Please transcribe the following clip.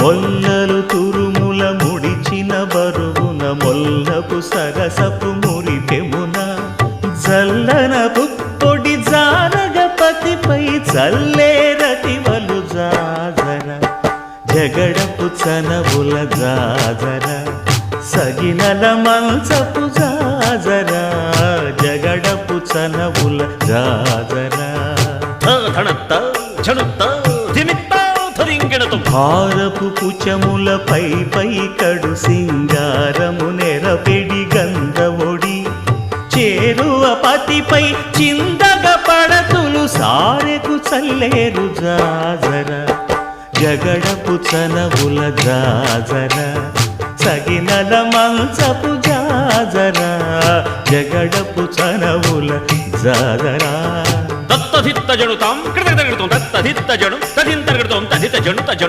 మొల్లలు తురుముల ముడిచిన బరువున మొల్లపు సరసపు మురిపెమున జల్లన పుప్పొడి జానగపతిపై చల్లేరతివలు జాజర. జగడపు చనవుల జాజర. సగినల మంచపు జాజర. జగడపు చనవుల జాజర. ధణత్త ఝణుత్త దిమిత్త భారపు కుచములపై పై కడు సింగారము నెరపెడి గంధవొడి చేరువ పతిపై చిందగ పడతులు సారెకు చల్లేరు జాజర. జగడపు చనవుల జాజర. సగినల మంచపు జాజర. జగడపు చనవుల జాజరా. దత్తధిత్త జణుతాం కృతగడతాం దత్తధిత్త జణు తదింతర్గడతాం తదిత జణుత జణు